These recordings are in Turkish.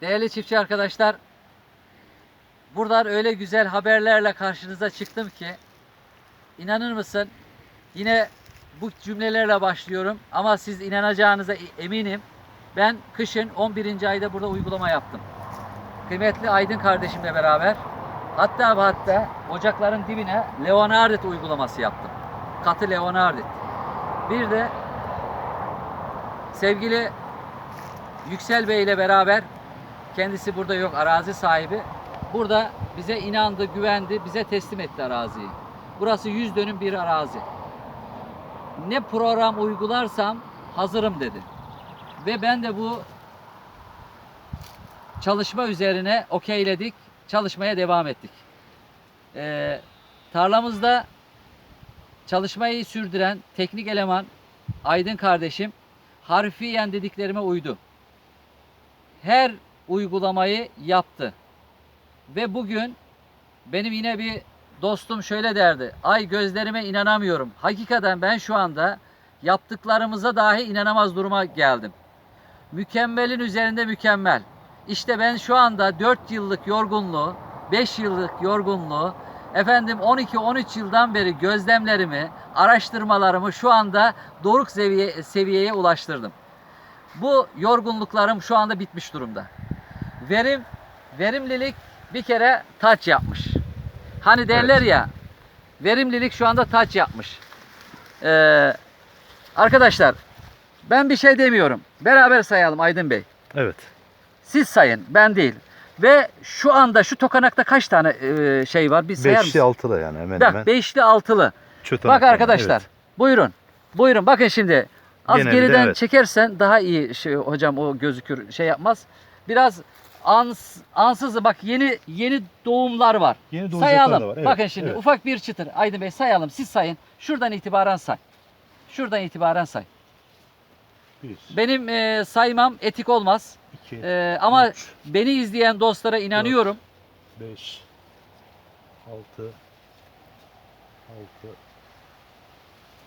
Değerli çiftçi arkadaşlar, buradan öyle güzel haberlerle karşınıza çıktım ki inanır mısın? Yine bu cümlelerle başlıyorum ama siz inanacağınıza eminim. Ben kışın 11. ayda burada uygulama yaptım. Kıymetli Aydın kardeşimle beraber hatta hatta ocakların dibine Leonardit uygulaması yaptım. Katı Leonardit. Bir de sevgili Yüksel Bey ile beraber kendisi burada yok arazi sahibi. Burada bize inandı, güvendi, bize teslim etti araziyi. Burası 100 dönüm bir arazi. Ne program uygularsam hazırım dedi. Ve ben de bu çalışma üzerine okeyledik. Çalışmaya devam ettik. Ee, tarlamızda çalışmayı sürdüren teknik eleman Aydın kardeşim harfiyen dediklerime uydu. Her uygulamayı yaptı. Ve bugün benim yine bir dostum şöyle derdi. Ay gözlerime inanamıyorum. Hakikaten ben şu anda yaptıklarımıza dahi inanamaz duruma geldim. Mükemmelin üzerinde mükemmel. İşte ben şu anda 4 yıllık yorgunluğu, 5 yıllık yorgunluğu, efendim 12-13 yıldan beri gözlemlerimi, araştırmalarımı şu anda doruk seviye, seviyeye ulaştırdım. Bu yorgunluklarım şu anda bitmiş durumda. Verim, verimlilik bir kere taç yapmış. Hani derler ya, verimlilik şu anda taç yapmış. Ee, arkadaşlar, ben bir şey demiyorum. Beraber sayalım Aydın Bey. Evet. Siz sayın, ben değil. Ve şu anda şu tokanakta kaç tane e, şey var? Bir sayar Beşli mısın? altılı yani hemen Bak hemen. beşli altılı. Çöten Bak arkadaşlar. evet. Buyurun. Buyurun. Bakın şimdi. Az Genelde geriden evet. çekersen daha iyi şey, hocam o gözükür şey yapmaz. Biraz ans, ansızı bak yeni yeni doğumlar var. Yeni doğacaklar sayalım. da var. Evet, Bakın şimdi evet. ufak bir çıtır. Aydın Bey sayalım. Siz sayın. Şuradan itibaren say. Şuradan itibaren say. Bir, Benim e, saymam etik olmaz. iki, E, ama üç, beni izleyen dostlara inanıyorum. beş, altı, altı,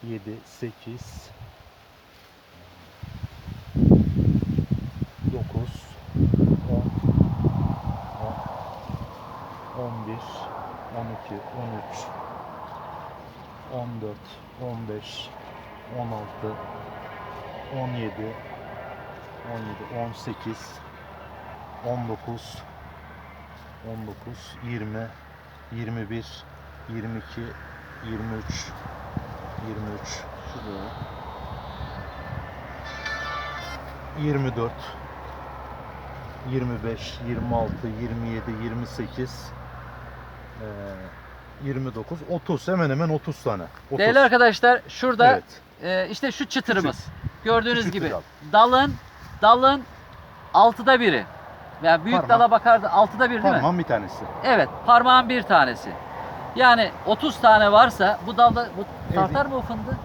yedi, sekiz, dokuz, 11, 12, 13, 14, 15, 16, 17, 17, 18, 19, 19, 20, 21, 22, 23, 23, şurada 24, 25, 26, 27, 28, eee, 29, 30 hemen hemen 30 tane. 30. Değerli arkadaşlar şurada Evet. e, işte şu çıtırımız. Gördüğünüz Küçük gibi dal. dalın dalın altıda biri. Yani büyük Parmak. dala bakardı altıda bir değil mi? Parmağın bir tanesi. Evet parmağın bir tanesi. Yani 30 tane varsa bu dalda bu tartar mı o fındığı?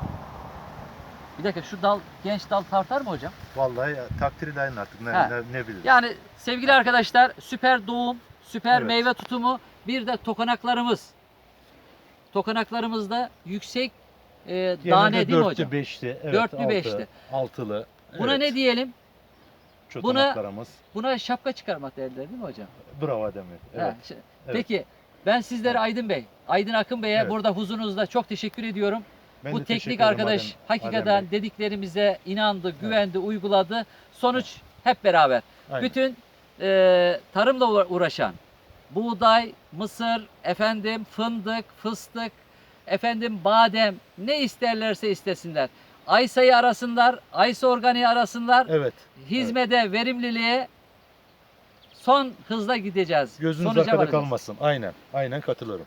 Bir dakika şu dal genç dal tartar mı hocam? Vallahi ya, takdir edin artık ne, Ha. ne, ne biliriz. Yani sevgili arkadaşlar süper doğum, süper Evet. meyve tutumu bir de tokanaklarımız. Tokanaklarımızda yüksek e, tane değil mi hocam? beşli, evet, Dörtlü, altı, beşli. altılı. Buna evet. ne diyelim? buna- Çotanaklarımız. Buna şapka çıkarmak derler değil mi hocam? Bravo Demir. Ha, Evet. ş- evet. Peki ben sizlere Aydın Bey, Aydın Akın Bey'e Evet. burada huzurunuzda çok teşekkür ediyorum. Ben Bu de teşekkür teknik ederim arkadaş Adem- hakikaten Adem Bey. dediklerimize inandı, güvendi, uyguladı. Sonuç hep beraber. Aynen. Bütün e, tarımla uğra- uğraşan buğday, mısır, efendim fındık, fıstık, efendim badem ne isterlerse istesinler. Aysa'yı arasınlar, Aysa organiği arasınlar. Evet. Hizmete, verimliliğe son hızla gideceğiz. Gözünüz Sonuca arkada varacağız. kalmasın. Aynen. Aynen katılıyorum.